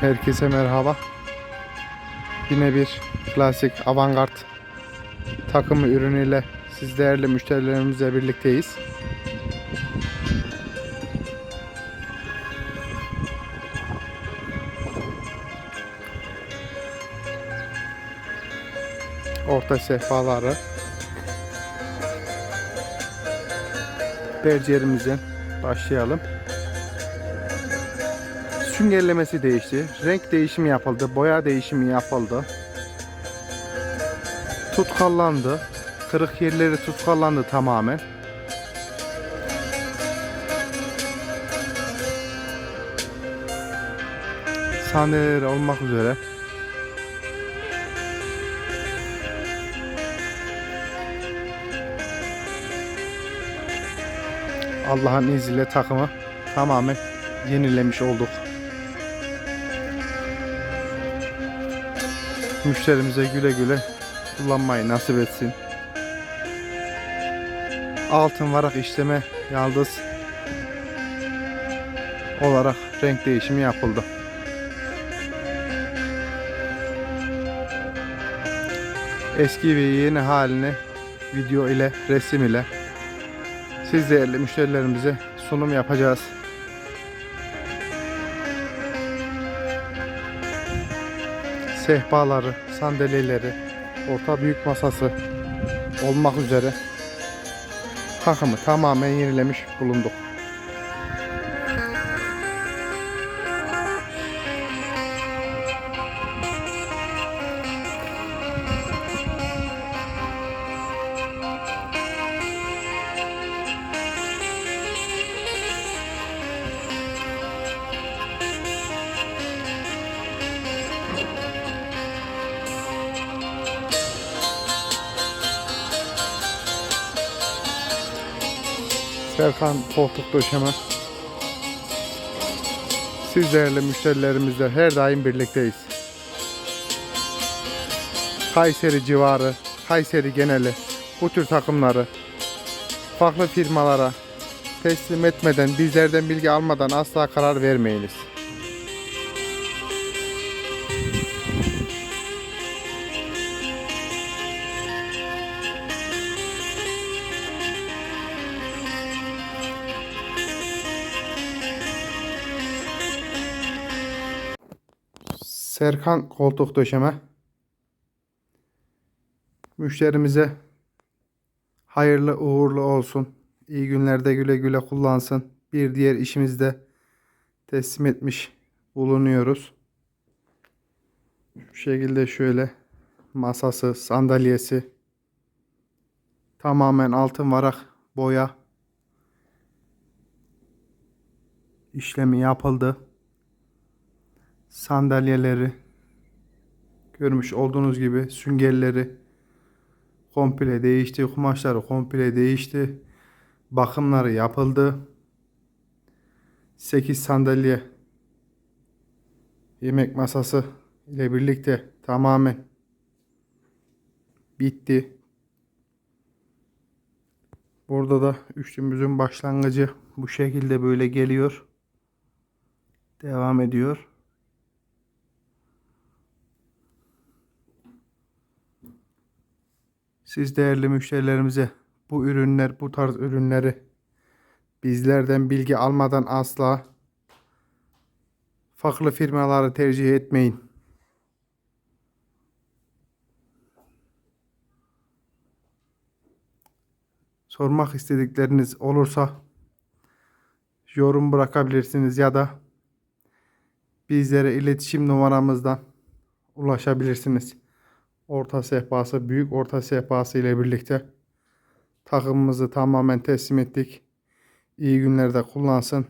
Herkese merhaba. Yine bir klasik avantgard takımı ürünüyle siz değerli müşterilerimizle birlikteyiz. Orta sehpaları. Bercerimizden başlayalım. Süngerlemesi değişti. Renk değişimi yapıldı. Boya değişimi yapıldı. Tutkallandı. Kırık yerleri tutkallandı tamamen. Sahneleri olmak üzere. Allah'ın izniyle takımı tamamen yenilemiş olduk. Müşterimize güle güle kullanmayı nasip etsin. Altın varak işleme yaldız olarak renk değişimi yapıldı. Eski ve yeni halini video ile resim ile siz değerli müşterilerimize sunum yapacağız. Sehpaları, sandalyeleri, orta büyük masası olmak üzere takımı tamamen yenilemiş bulunduk. Serkan koltuk döşeme. Siz değerli müşterilerimizle her daim birlikteyiz. Kayseri civarı, Kayseri geneli bu tür takımları farklı firmalara teslim etmeden, bizlerden bilgi almadan asla karar vermeyiniz. Serkan koltuk döşeme. Müşterimize hayırlı uğurlu olsun. İyi günlerde güle güle kullansın. Bir diğer işimizde teslim etmiş bulunuyoruz. Şu şekilde şöyle masası, sandalyesi tamamen altın varak boya işlemi yapıldı sandalyeleri görmüş olduğunuz gibi süngerleri komple değişti. Kumaşları komple değişti. Bakımları yapıldı. 8 sandalye yemek masası ile birlikte tamamen bitti. Burada da üçlümüzün başlangıcı bu şekilde böyle geliyor. Devam ediyor. Siz değerli müşterilerimize bu ürünler, bu tarz ürünleri bizlerden bilgi almadan asla farklı firmaları tercih etmeyin. Sormak istedikleriniz olursa yorum bırakabilirsiniz ya da bizlere iletişim numaramızdan ulaşabilirsiniz orta sehpası, büyük orta sehpası ile birlikte takımımızı tamamen teslim ettik. İyi günlerde kullansın.